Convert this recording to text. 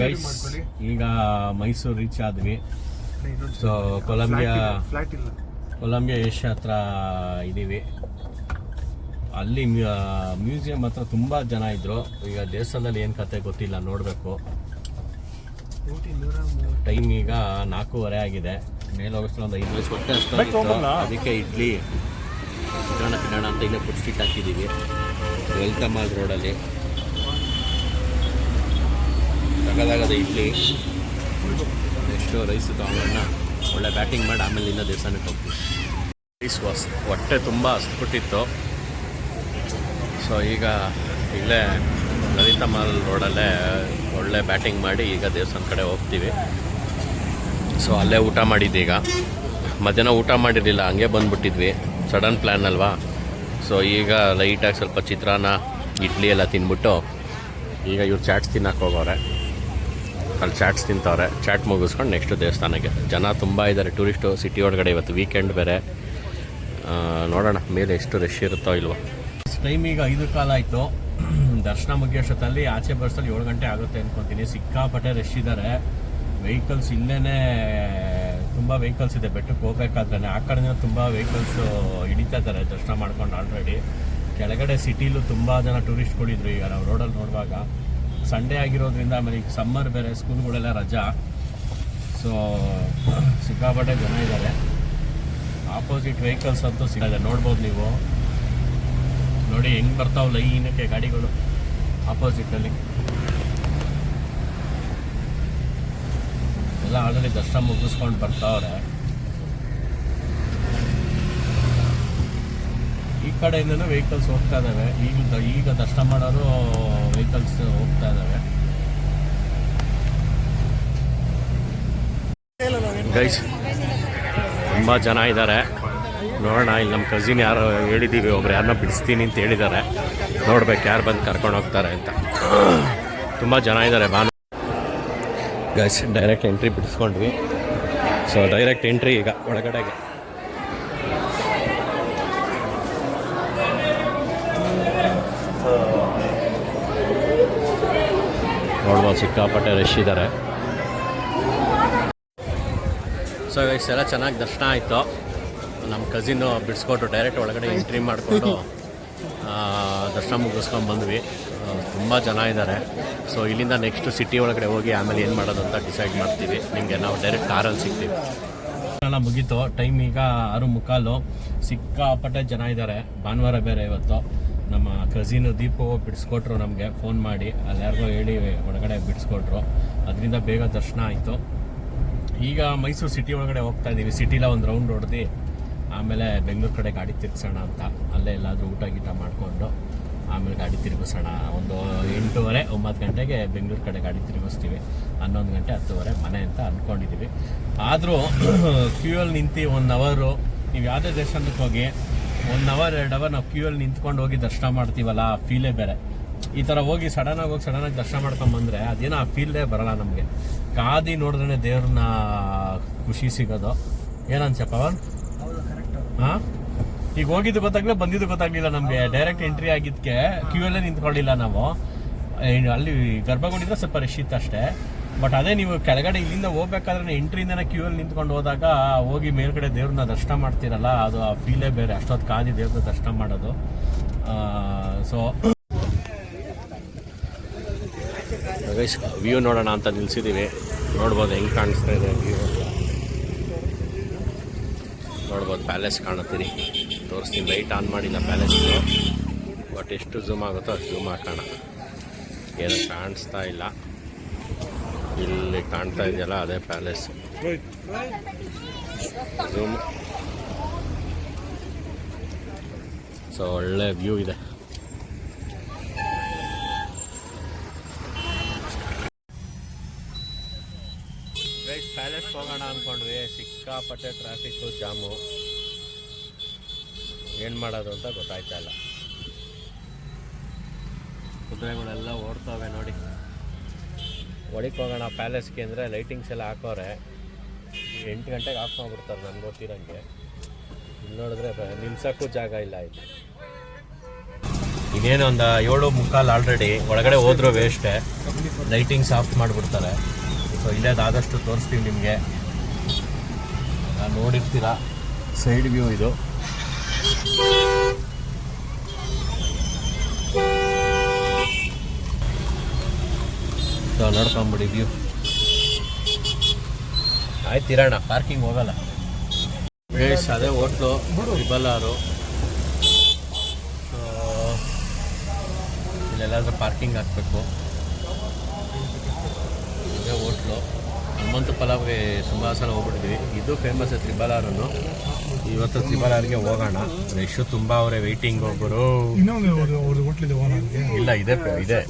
Guys ಈಗ Mysuru reach ಆದ್ವಿ. So Columbia flat ಇಲ್ಲ. ಕೊಲಂಬಿಯಾ ಏಷ್ಯಾ ಹತ್ರ ಇದ್ದೀವಿ ಅಲ್ಲಿ ಮ್ಯೂಸಿಯಂ ಹತ್ರ ತುಂಬ ಜನ ಇದ್ರು. ಈಗ ದೇವಸ್ಥಾನದಲ್ಲಿ ಏನು ಕತೆ ಗೊತ್ತಿಲ್ಲ ನೋಡಬೇಕು. ಟೈಮ್ ಈಗ ನಾಲ್ಕೂವರೆ ಆಗಿದೆ. ಮೇಲೆ ಹೋಗಿಸ್ತಾ ಒಂದು ಐದು ವಯಸ್ಸು ಹೊಟ್ಟೆ. ಅದಕ್ಕೆ ಇಡ್ಲಿ ಚಿತ್ರಾನ್ನ ತಿನ್ನೋಣ ಅಂತ ಇಲ್ಲೇ ಫುಡ್ ಸ್ಟ್ರೀಟ್ ಹಾಕಿದ್ದೀವಿ ಮಾಲ್ ರೋಡಲ್ಲಿ. ಸಗದಾಗದ ಇಡ್ಲಿ. ನೆಕ್ಸ್ಟು ರೈಸ್ ತೊಗೊಂಡೋಣ ಒಳ್ಳೆ ಬ್ಯಾಟಿಂಗ್ ಮಾಡಿ, ಆಮೇಲೆ ಇನ್ನೂ ದೇವಸ್ಥಾನಕ್ಕೆ ಹೋಗ್ತೀವಿ. ರೈಸ್ ಹೊಸ್ ಹೊಟ್ಟೆ ತುಂಬ ಹಸ್ಬಿಟ್ಟಿತ್ತು ಸೊ ಈಗ ಇಲ್ಲೇ ಲಲಿತ ಮಾಲ್ ರೋಡಲ್ಲೇ ಒಳ್ಳೆ ಬ್ಯಾಟಿಂಗ್ ಮಾಡಿ ಈಗ ದೇವಸ್ಥಾನ ಕಡೆ ಹೋಗ್ತೀವಿ. ಸೊ ಅಲ್ಲೇ ಊಟ ಮಾಡಿದ್ದು ಈಗ ಮಧ್ಯಾಹ್ನ ಊಟ ಮಾಡಿರಲಿಲ್ಲ, ಹಂಗೆ ಬಂದ್ಬಿಟ್ಟಿದ್ವಿ. ಸಡನ್ ಪ್ಲ್ಯಾನ್ ಅಲ್ವಾ? ಸೊ ಈಗ ಲೈಟಾಗಿ ಸ್ವಲ್ಪ ಚಿತ್ರಾನ್ನ, ಇಡ್ಲಿ ಎಲ್ಲ ತಿಂದ್ಬಿಟ್ಟು ಈಗ ಇವ್ರು ಚಾಟ್ಸ್ ತಿನ್ನಕ್ಕೆ ಹೋಗೋರೆ ಅಲ್ಲಿ ಚಾಟ್ಸ್ ತಿಂತವ್ರೆ. ಚಾಟ್ ಮುಗಿಸ್ಕೊಂಡು ನೆಕ್ಸ್ಟ್ ದೇವಸ್ಥಾನಕ್ಕೆ. ಜನ ತುಂಬ ಇದ್ದಾರೆ. ಟೂರಿಸ್ಟು ಸಿಟಿ ಒಳಗಡೆ ಇವತ್ತು ವೀಕೆಂಡ್ ಬೇರೆ. ನೋಡೋಣ, ಮೇಲೆ ಎಷ್ಟು ರಶ್ ಇರುತ್ತೋ ಇಲ್ವೋ. ಟೈಮ್ ಈಗ ಐದು ಕಾಲ ಆಯಿತು. ದರ್ಶನ ಮುಗಿಯೋಷ್ಟೊತ್ತಲ್ಲಿ ಆಚೆ ಬರ್ಸಲ್ಲಿ ಏಳು ಗಂಟೆ ಆಗುತ್ತೆ ಅಂದ್ಕೊತೀನಿ ಸಿಕ್ಕಾಪಟ್ಟೆ ರಶ್ ಇದ್ದಾರೆ ವೆಹಿಕಲ್ಸ್ ಇಲ್ಲೇ ತುಂಬ ವೆಹಿಕಲ್ಸ್ ಇದೆ. ಬೆಟ್ಟಕ್ಕೆ ಹೋಗ್ಬೇಕಾದ್ರೆ ಆ ಕಡೆನೇ ತುಂಬ ವೆಹಿಕಲ್ಸ್ ಹಿಡಿತಾ ಇದ್ದಾರೆ. ದರ್ಶನ ಮಾಡ್ಕೊಂಡು ಆಲ್ರೆಡಿ ಕೆಳಗಡೆ ಸಿಟಿಲೂ ತುಂಬ ಜನ ಟೂರಿಸ್ಟ್ಗಳಿದ್ರು ಈಗ. ನಾವು ರೋಡಲ್ಲಿ ನೋಡುವಾಗ ಸಂಡೇ ಆಗಿರೋದ್ರಿಂದ ಆಮೇಲೆ ಈಗ ಸಮ್ಮರ್ ಬೇರೆ ಸ್ಕೂಲ್ಗಳೆಲ್ಲ ರಜಾ. ಸೊ ಸಿಕ್ಕಾಪಟ್ಟೆ ಜನ ಇದ್ದಾರೆ. ಆಪೋಸಿಟ್ ವೆಹಿಕಲ್ಸ್ ಅಂತೂ ಸಿಗಲ್ಲ ನೋಡ್ಬೋದು ನೀವು. ನೋಡಿ ಹೆಂಗೆ ಬರ್ತಾವ ಲೈನಕ್ಕೆ ಗಾಡಿಗಳು ಆಪೋಸಿಟಲ್ಲಿ ಎಲ್ಲ ಆಲ್ರೆಡಿ ದರ್ಶನ ಮುಗಿಸ್ಕೊಂಡು ಬರ್ತಾವ್ರೆ ಈ ಕಡೆಯಿಂದನೂ ವೆಹಿಕಲ್ಸ್ ಹೋಗ್ತಾ ಇದ್ದಾವೆ ಈಗ ಈಗ ದರ್ಶನ ಮಾಡೋರು ವೆಹಿಕಲ್ಸ್ ಹೋಗ್ತಾ ಇದ್ದಾವೆ ಗೈಸ್ ತುಂಬ ಜನ ಇದ್ದಾರೆ. ನೋಡೋಣ, ಇಲ್ಲಿ ನಮ್ಮ ಕಸಿನ್ ಯಾರು ಹೇಳಿದ್ದೀವಿ ಒಬ್ರು ಯಾರನ್ನ ಬಿಡಿಸ್ತೀನಿ ಅಂತ ಹೇಳಿದ್ದಾರೆ. ನೋಡ್ಬೇಕು ಯಾರು ಬಂದು ಕರ್ಕೊಂಡು ಹೋಗ್ತಾರೆ ಅಂತ. ತುಂಬ ಜನ ಇದ್ದಾರೆ, ಭಾನು. ಗೈಸ್ ಡೈರೆಕ್ಟ್ ಎಂಟ್ರಿ ಬಿಡಿಸ್ಕೊಂಡ್ವಿ. ಸೊ ಡೈರೆಕ್ಟ್ ಎಂಟ್ರಿ ಈಗ ಒಳಗಡೆಗೆ ನೋಡ್ಬೋದು ಸಿಕ್ಕಾಪಟ್ಟೆ ರಶ್ ಇದ್ದಾರೆ ಸೊ ಇವಾಗ ಎಲ್ಲ ಚೆನ್ನಾಗಿ ದರ್ಶನ ಆಯಿತು. ನಮ್ಮ ಕಸಿನ್ನು ಬಿಡಿಸ್ಕೊಟ್ಟು ಡೈರೆಕ್ಟ್ ಒಳಗಡೆ ಎಂಟ್ರಿ ಮಾಡಿಕೊಂಡು ದರ್ಶನ ಮುಗಿಸ್ಕೊಂಡು ಬಂದ್ವಿ. ತುಂಬ ಜನ ಇದ್ದಾರೆ ಸೊ ಇಲ್ಲಿಂದ ನೆಕ್ಸ್ಟ್ ಸಿಟಿ ಒಳಗಡೆ ಹೋಗಿ ಆಮೇಲೆ ಏನು ಮಾಡೋದು ಅಂತ ಡಿಸೈಡ್ ಮಾಡ್ತೀವಿ. ನಿಮಗೆ ನಾವು ಡೈರೆಕ್ಟ್ ಕಾರಲ್ಲಿ ಸಿಗ್ತೀವಿ. ಎಲ್ಲ ಮುಗೀತು. ಟೈಮ್ ಈಗ ಆರು ಮುಕ್ಕಾಲು. ಸಿಕ್ಕಾಪಟ್ಟೆ ಜನ ಇದ್ದಾರೆ ಭಾನುವಾರ ಬೇರೆ ಇವತ್ತು. ನಮ್ಮ ಕಸಿನು ದೀಪು ಬಿಡಿಸ್ಕೊಟ್ರು ನಮಗೆ ಫೋನ್ ಮಾಡಿ. ಅಲ್ಲಿ ಯಾರಿಗೋ ಹೇಳಿ ಒಳಗಡೆ ಬಿಡಿಸ್ಕೊಟ್ರು. ಅದರಿಂದ ಬೇಗ ದರ್ಶನ ಆಯಿತು. ಈಗ ಮೈಸೂರು ಸಿಟಿ ಒಳಗಡೆ ಹೋಗ್ತಾ ಇದ್ದೀವಿ ಸಿಟಿಲ ಒಂದು ರೌಂಡ್ ಹೊಡೆದು, ಆಮೇಲೆ ಬೆಂಗಳೂರು ಕಡೆ ಗಾಡಿ ತಿರ್ಗಿಸೋಣ ಅಂತ. ಅಲ್ಲೇ ಎಲ್ಲಾದರೂ ಊಟ ಗೀಟ ಮಾಡಿಕೊಂಡು, ಆಮೇಲೆ ಗಾಡಿ ತಿರುಗಿಸೋಣ. ಒಂದು ಎಂಟೂವರೆ, ಒಂಬತ್ತು ಗಂಟೆಗೆ ಬೆಂಗಳೂರು ಕಡೆ ಗಾಡಿ ತಿರುಗಿಸ್ತೀವಿ. ಹನ್ನೊಂದು ಗಂಟೆ, ಹತ್ತುವರೆ, ಮನೆ ಅಂತ ಅಂದ್ಕೊಂಡಿದ್ದೀವಿ ಆದರೂ ಕ್ಯೂಯಲ್ಲಿ ನಿಂತು ಒನ್ ಅವರು ನೀವು ಯಾವುದೇ ದೇಶಕ್ಕೆ ಹೋಗಿ ಒನ್ ಅವರ್ ಎರಡು ಅವರ್ ನಾವು ಕ್ಯೂ ಅಲ್ಲಿ ನಿಂತ್ಕೊಂಡು ಹೋಗಿ ದರ್ಶನ ಮಾಡ್ತೀವಲ್ಲ ಆ ಫೀಲೇ ಬೇರೆ. ಈ ಥರ ಹೋಗಿ ಸಡನ್ನಾಗಿ ಹೋಗಿ ಸಡನ್ನಾಗಿ ದರ್ಶನ ಮಾಡ್ಕೊಂಡ್ ಬಂದ್ರೆ ಅದೇನೋ ಆ ಫೀಲ್ಡೇ ಬರಲ್ಲ ನಮಗೆ. ಕಾದಿ ನೋಡಿದ್ರೆ ದೇವ್ರನ್ನ ಖುಷಿ ಸಿಗೋದು. ಏನನ್ಸ ಪವನ್? ಹಾಂ? ಈಗ ಹೋಗಿದ್ದು ಗೊತ್ತಾಗ್ಲಿಲ್ಲ ಬಂದಿದ್ದು ಗೊತ್ತಾಗ್ಲಿಲ್ಲ ನಮಗೆ. ಡೈರೆಕ್ಟ್ ಎಂಟ್ರಿ ಆಗಿದ್ದಕ್ಕೆ ಕ್ಯೂ ಅಲ್ಲೇ ನಿಂತ್ಕೊಳ್ಳಿಲ್ಲ ನಾವು. ಅಲ್ಲಿ ಗರ್ಭಗುಡಿದ್ರೆ ಸ್ವಲ್ಪ ರಶ್ ಇತ್ತು ಅಷ್ಟೇ. ಬಟ್ ಅದೇ ನೀವು ಕೆಳಗಡೆ ಇಲ್ಲಿಂದ ಹೋಗ್ಬೇಕಾದ್ರೆ ಎಂಟ್ರಿಂದನೇ ಕ್ಯೂ ಅಲ್ಲಿ ನಿಂತ್ಕೊಂಡು ಹೋದಾಗ ಹೋಗಿ ಮೇಲ್ಗಡೆ ದೇವ್ರನ್ನ ದರ್ಶನ ಮಾಡ್ತೀರಲ್ಲ, ಅದು ಆ ಫೀಲೇ ಬೇರೆ ಅಷ್ಟೊತ್ತು ಕಾದಿ ದೇವ್ರನ್ನ ದರ್ಶನ ಮಾಡೋದು. ಸೊ ವ್ಯೂ ನೋಡೋಣ ಅಂತ ನಿಲ್ಸಿದ್ದೀವಿ ನೋಡ್ಬೋದು ಹೆಂಗೆ ಕಾಣಿಸ್ತಾ ಇದೆ ನೋಡ್ಬೋದು ಪ್ಯಾಲೇಸ್ ಕಾಣುತ್ತೀನಿ. ತೋರಿಸ್ತೀನಿ ಲೈಟ್ ಆನ್ ಮಾಡಿಲ್ಲ ಪ್ಯಾಲೇಸ್ ಬಟ್ ಎಷ್ಟು ಝೂಮ್ ಆಗುತ್ತೋ ಅಷ್ಟು ಝೂಮ್ ಹಾಕೋಣ. ಏನು ಕಾಣಿಸ್ತಾ ಇಲ್ಲ. ಇಲ್ಲಿ ಕಾಣ್ತಾ ಇದೆಯಲ್ಲ, ಅದೇ ಪ್ಯಾಲೇಸ್. ಸೊ ಒಳ್ಳೆ ವ್ಯೂ ಇದೆ. ಪ್ಯಾಲೇಸ್ ಹೋಗೋಣ ಅಂದ್ಕೊಂಡ್ವಿ ಸಿಕ್ಕಾಪಟ್ಟೆ ಟ್ರಾಫಿಕ್ಕು ಜಾಮು. ಏನು ಮಾಡೋದು ಅಂತ ಗೊತ್ತಾಯ್ತಾ ಇಲ್ಲ. ಕುದುರೆಗಳೆಲ್ಲ ಓಡ್ತವೆ ನೋಡಿ. ಒಳಗೆ ಹೋಗೋಣ ಪ್ಯಾಲೇಸ್ಗೆ ಅಂದರೆ ಲೈಟಿಂಗ್ಸ್ ಎಲ್ಲ ಹಾಕೋರೆ. ಎಂಟು ಗಂಟೆಗೆ ಹಾಕೊಂಡ್ಬಿಡ್ತಾರೆ ನಾನು ಗೊತ್ತಿರೋಂಗೆ. ಇಲ್ಲಿ ನೋಡಿದ್ರೆ ನಿಲ್ಸೋಕ್ಕೂ ಜಾಗ ಇಲ್ಲ ಆಯಿತು ಇನ್ನೇನು ಒಂದು ಏಳು ಮುಕ್ಕಾಲು ಆಲ್ರೆಡಿ ಒಳಗಡೆ ಹೋದ್ರೂ ವೇಸ್ಟೇ ಲೈಟಿಂಗ್ಸ್ ಆಫ್ ಮಾಡಿಬಿಡ್ತಾರೆ. ಸೊ ಇಲ್ಲೇ ಆದಷ್ಟು ತೋರಿಸ್ತೀವಿ ನಿಮಗೆ. ನಾನು ನೋಡಿರ್ತೀರಾ? ಸೈಡ್ ವ್ಯೂ ಇದು. ನೋಡ್ಕೊಂಬಿಡಿ ವ್ಯೂ ಆಯ್ತು ಇರೋಣ ಪಾರ್ಕಿಂಗ್ ಹೋಗಲ್ಲ. ಬೇಸ್ ಅದೇ ಹೋಟ್ಲು ರಿಬಲಾರು ಸೊ ಇಲ್ಲೆಲ್ಲಾದ್ರೂ ಪಾರ್ಕಿಂಗ್ ಹಾಕಬೇಕು. ಅದೇ ಹೋಟ್ಲು. ಹನುಮಂತ ಪಲಾವ್ಗೆ ತುಂಬ ಸಲ ಹೋಗ್ಬಿಟ್ಟಿದ್ವಿ. ಇದು ಫೇಮಸ್ ತ್ರಿಬಲಾರನ್ನು ಇವತ್ತು ತ್ರಿಬಲಾರ್ಗೆ ಹೋಗೋಣ. ರಶ್ಶು ತುಂಬ ಅವರೇ ವೆಯ್ಟಿಂಗ್ ಒಬ್ಬರು ಇಲ್ಲ ಇದೆ ಇದೆ.